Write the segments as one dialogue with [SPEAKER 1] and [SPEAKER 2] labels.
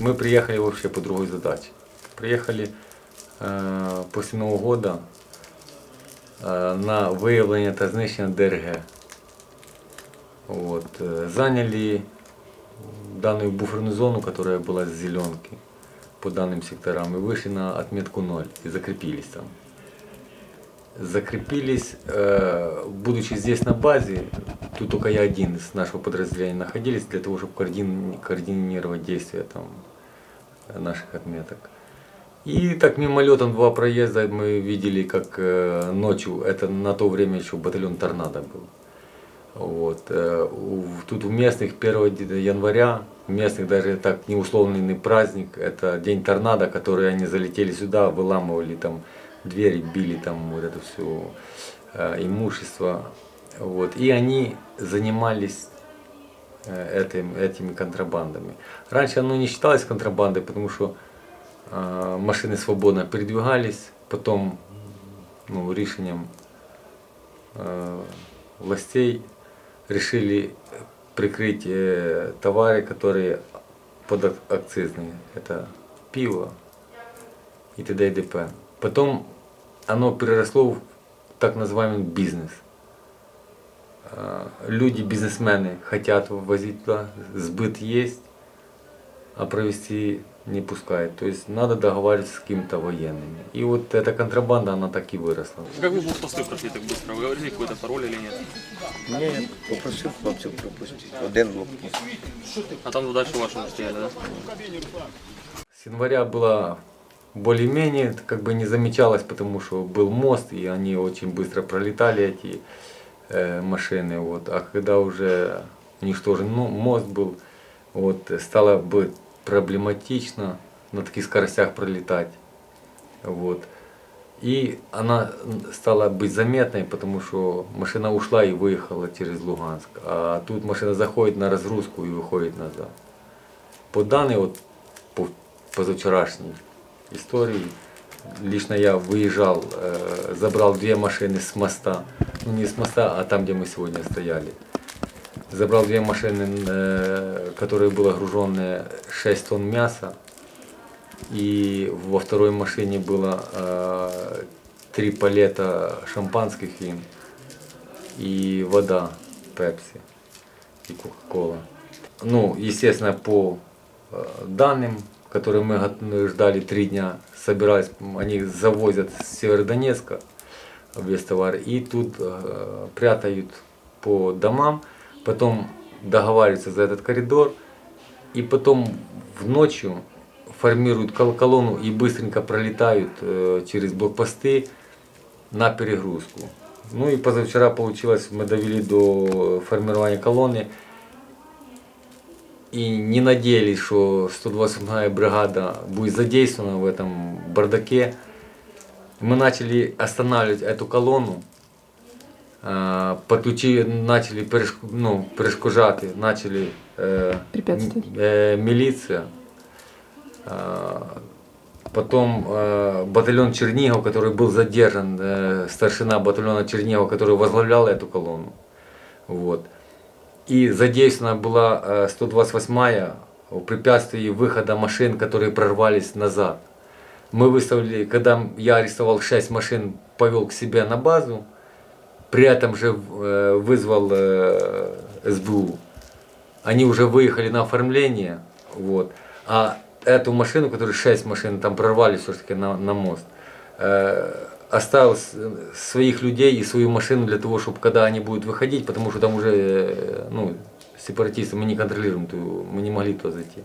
[SPEAKER 1] мы приехали вообще по другой задаче. Приехали э, после Нового года э, на выявление та знищення ДРГ. Вот. э, Заняли данную буферную зону, которая была с зеленки по данным секторам, и вышли на отметку 0 и закрепились там. Закрепились, э, будучи здесь на базе, тут только я один из нашего подразделения находились для того, чтобы координ- координировать действия там наших отметок. И так мимолетом два проезда мы видели, как э, ночью, это на то время еще батальон Торнадо был. Вот. э, Тут у местных 1 д- января, местных даже так неусловленный праздник, это день торнадо, который они залетели сюда, выламывали там двери, били там вот это все имущество. Вот. И они занимались э, этим, этими контрабандами. Раньше оно не считалось контрабандой, потому что э, машины свободно передвигались, потом ну, решением э, властей решили прикрыть э, товары, которые подакцизные. Это пиво и т.д. и т.п. Потом оно переросло в так называемый бизнес. Э, Люди, бизнесмены хотят возить туда, сбыт есть, а провести не пускают. То есть надо договариваться с какими-то военными. И вот эта контрабанда, она так и выросла.
[SPEAKER 2] Как вы блокпосты прошли так быстро? Вы говорили какой-то пароль или нет?
[SPEAKER 3] Ні, попросив хлопців пропустити. Один блокпост.
[SPEAKER 2] А там дальше ваши уже стояли, да?
[SPEAKER 1] С января было более-менее, как бы не замечалось, потому что был мост, и они очень быстро пролетали, эти э, машины. Вот. А когда уже уничтожен ну, мост был, вот, стало бы проблематично на таких скоростях пролетать. Вот. И она стала быть заметной, потому что машина ушла и выехала через Луганск. А тут машина заходит на разгрузку и выходит назад. По данной вот по позавчерашней истории, лично я выезжал, э, забрал две машины с моста, ну не с моста, а там, где мы сегодня стояли. Забрал две машины, э, которые было груженные 6 тонн мяса, и во второй машине было э, три палета шампанских вин и вода Пепси и Кока-Кола. Ну, естественно, по данным, которые мы гот- ждали три дня, собирались, они завозят с Северодонецка весь товар и тут э, прятают по домам, потом договариваются за этот коридор, и потом в ночью формируют кол- колонну и быстренько пролетают э, через блокпосты на перегрузку. Ну и позавчера получилось, мы довели до формирования колонны и не надеялись, что 128-я бригада будет задействована в этом бардаке. Мы начали останавливать эту колонну, э, подключи, начали перешк- ну, перешкоджати, начали э, э, милиция, э, потом э, батальон Чернигов, который был задержан, э, старшина батальона Чернигов, который возглавлял эту колонну. Вот. И задействована была э, 128-я в препятствии выхода машин, которые прорвались назад. Мы выставили, когда я арестовал 6 машин, повел к себе на базу, при этом же э, вызвал э, СБУ. Они уже выехали на оформление, вот. а эту машину, которую 6 машин там прорвались все-таки на, на мост, э, оставил своих людей и свою машину для того, чтобы когда они будут выходить, потому что там уже э, ну, сепаратисты, мы не контролируем, мы не могли туда зайти.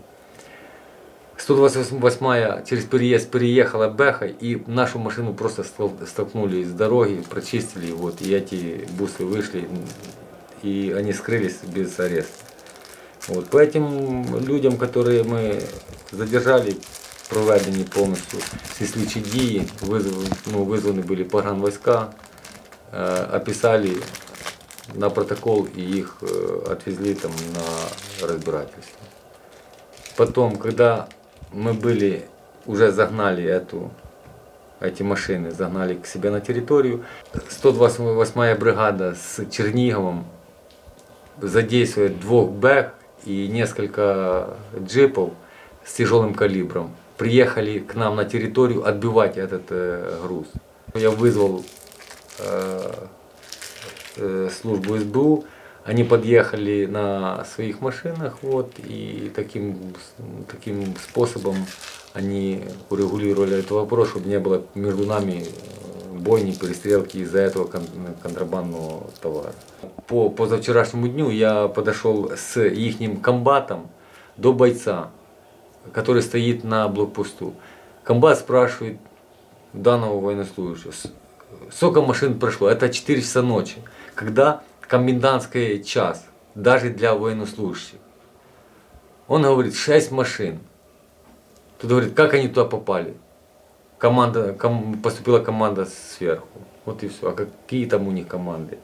[SPEAKER 1] 128-я через переезд переехала Бэха, и нашу машину просто стол- столкнули с дороги, прочистили, вот, и эти бусы вышли, и они скрылись без ареста. Вот, по этим людям, которые мы задержали, проведені повністю всі слідчі дії, визв- ну, визвані були погранвойска, э, описали на протокол и их э, отвезли там на разбирательство. Потом, когда мы были, уже загнали эту, эти машины, загнали к себе на территорию, 128-я бригада с Черниговым задействует двух БЭХ и несколько джипов с тяжелым калибром приехали к нам на территорию отбивать этот э, груз. Я вызвал э, э, службу СБУ, они подъехали на своих машинах, вот, и таким, таким способом они урегулировали этот вопрос, чтобы не было между нами э, бойни, перестрелки из-за этого кон- контрабандного товара. По позавчерашнему дню я подошел с их комбатом до бойца, который стоит на блокпосту. Комбат спрашивает данного военнослужащего, «С- сколько машин прошло? Это 4 часа ночи, когда комендантский час, даже для военнослужащих. Он говорит, 6 машин. Тут говорит, как они туда попали? Команда, ком- поступила команда сверху. Вот и все. А какие там у них команды?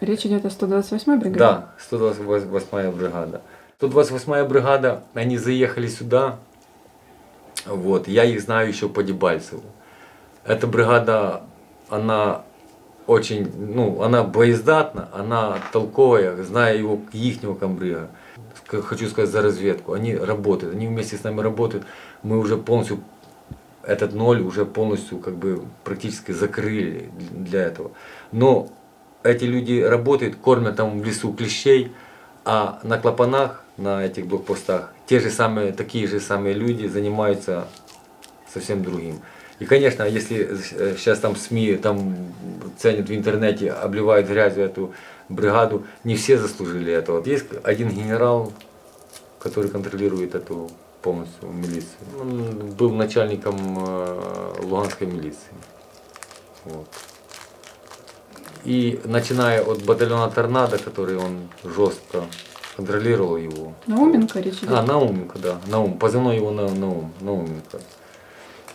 [SPEAKER 4] Речь идет о 128-й бригаде?
[SPEAKER 1] Да, 128-я бригада. 128-я бригада, они заехали сюда, вот, я их знаю еще по Дебальцеву. Эта бригада, она очень, ну, она боездатна, она толковая, зная его, ихнего комбрига. Хочу сказать за разведку, они работают, они вместе с нами работают, мы уже полностью этот ноль уже полностью как бы практически закрыли для этого. Но эти люди работают, кормят там в лесу клещей, а на клапанах, на этих блокпостах, те же самые, такие же самые люди занимаются совсем другим. И, конечно, если сейчас там СМИ там ценят в интернете, обливают грязью эту бригаду, не все заслужили этого. Есть один генерал, который контролирует эту полностью милицию. Он был начальником э, Луганской милиции. Вот. И начиная от батальона Торнадо, который он жестко контролировал его.
[SPEAKER 4] Науменко речь идет?
[SPEAKER 1] А, Науменко, да. Наум. Позывной его на, Наум. Науменко.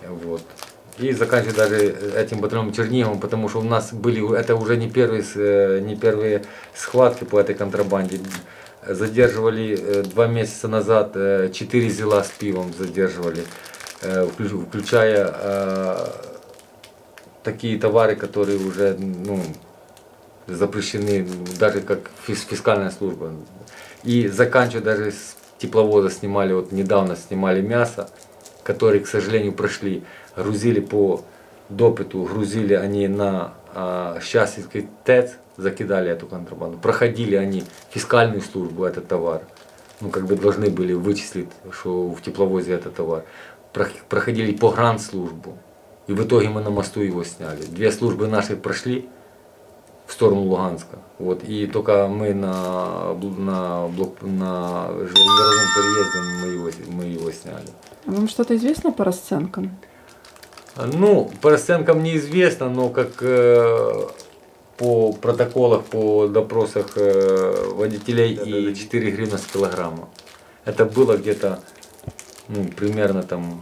[SPEAKER 1] Вот. И заканчивая даже этим батальоном Черниговым, потому что у нас были, это уже не первые, э, не первые схватки по этой контрабанде. Задерживали э, два месяца назад э, четыре зела с пивом задерживали, вклю- включая э, такие товары, которые уже ну, запрещены даже как фис- фискальная служба. И заканчивая даже с тепловоза снимали, вот недавно снимали мясо, которые, к сожалению, прошли, грузили по допыту, грузили они на а, Счастьевский ТЭЦ, закидали эту контрабанду. Проходили они фискальную службу, этот товар. Ну, как бы должны были вычислить, что в тепловозе этот товар. Прох- Проходили погранслужбу. И в итоге мы на мосту его сняли. Две службы наши прошли в сторону Луганска. Вот. И только мы на, на, блок, на железнодорожном переезде мы его, мы его сняли.
[SPEAKER 4] А Вам что-то известно по расценкам?
[SPEAKER 1] Ну, по расценкам неизвестно, но как э, по протоколах, по допросах э, водителей и 4 гривны с килограмма. Это было где-то ну, примерно там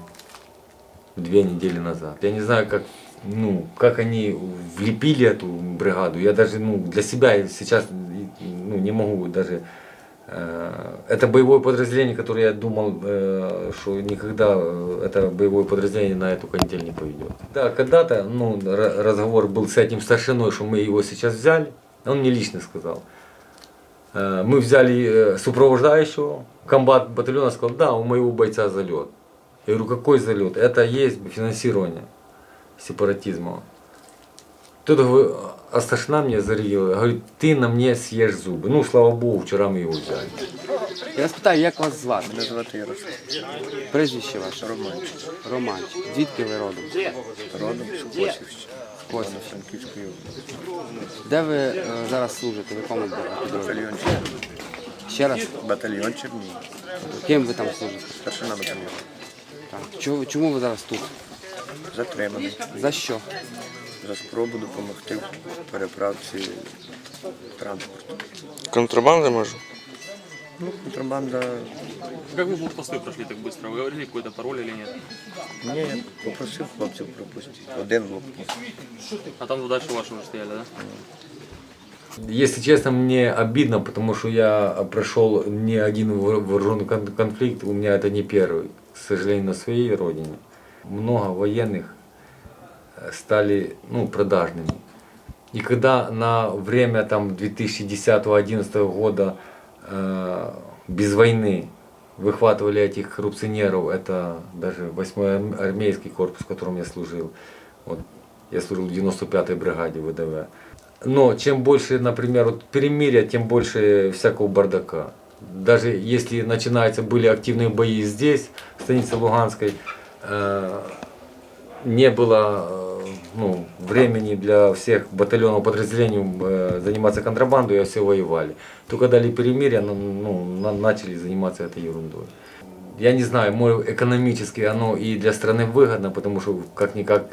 [SPEAKER 1] две недели назад. Я не знаю, как, ну, как они влепили эту бригаду. Я даже ну, для себя сейчас ну, не могу даже Э, Это боевое подразделение, которое я думал, э, что никогда э, это боевое подразделение на эту канитель не поведет. Да, когда-то ну, ра- разговор был с этим старшиной, что мы его сейчас взяли. Он мне лично сказал. Мы взяли сопровождающего, комбат батальона сказал, да, у моего бойца залет. Я говорю, какой залет? Это есть финансирование сепаратизма. Тут говорю, а старшина мне зарядила, говорит, ты на мне съешь зубы. Ну, слава Богу, вчера мы его взяли.
[SPEAKER 5] Я спитаю, як вас звати?
[SPEAKER 3] Мене звати Ярослав
[SPEAKER 5] Прізвище ваше?
[SPEAKER 3] Романчик.
[SPEAKER 5] Романчик. Звідки ви родом?
[SPEAKER 3] Родом з Косівщини.
[SPEAKER 5] Косів.
[SPEAKER 3] Франківської області.
[SPEAKER 5] Де ви е, зараз служите? В якому підрозділі?
[SPEAKER 3] Батальйон Чернігів.
[SPEAKER 5] Ще раз,
[SPEAKER 3] Батальйон Чернігів.
[SPEAKER 5] ким ви там служите?
[SPEAKER 3] Старшина батальйону.
[SPEAKER 5] Так. Чому, чому ви зараз тут?
[SPEAKER 3] Затриманий.
[SPEAKER 5] За що?
[SPEAKER 3] За спробу допомогти в переправці транспорту.
[SPEAKER 6] Контрабанда може?
[SPEAKER 3] Ну, контрабанда.
[SPEAKER 2] Как вы блокпосты прошли так быстро? Вы говорили какой-то пароль или нет?
[SPEAKER 3] Ні, я попросив хлопців пропустити. Один блокпост.
[SPEAKER 2] А там вот дальше ваши уже стояли, да?
[SPEAKER 1] Если честно, мне обидно, потому что я прошел не один вор- вооруженный кон- конфликт, у меня это не первый, к сожалению, на своей родине. Много военных э, стали ну, продажными. И когда на время там 2010-2011 года э, без войны выхватывали этих коррупционеров, это даже 8 армейский корпус, в котором я служил. Вот, я служил в 95-й бригаде ВДВ. Но чем больше, например, вот перемирия, тем больше всякого бардака. Даже если начинаются, были активные бои здесь, в станице Луганской, не было э, ну, времени для всех батальонов, подразделений э, заниматься контрабандой, а все воевали. Только дали перемирие, ну, на- начали заниматься этой ерундой. Я не знаю, может, экономически оно и для страны выгодно, потому что как-никак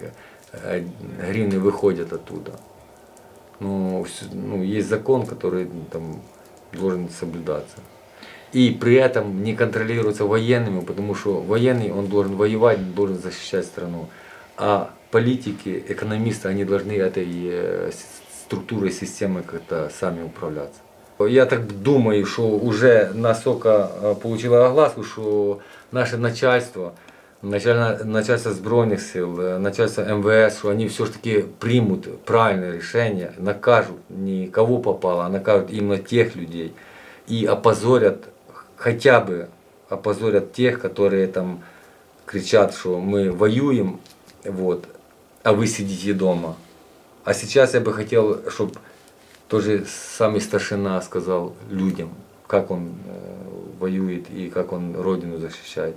[SPEAKER 1] э, гривны выходят оттуда. Но ну, есть закон, который там должен соблюдаться. И при этом не контролируется военными, потому что военный, он должен воевать, должен защищать страну. А политики, экономисты, они должны этой э, структурой, системой как-то сами управляться. Я так думаю, что уже настолько э, получило огласку, что наше начальство, начальство, начальство сил, э, начальство МВС, что они все-таки примут правильное решение, накажут не кого попало, а накажут именно тех людей и опозорят, хотя бы опозорят тех, которые там кричат, что мы воюем, вот, а вы сидите дома. А сейчас я бы хотел, чтобы тоже самый старшина сказал людям, как он э, воюет и как он родину защищает.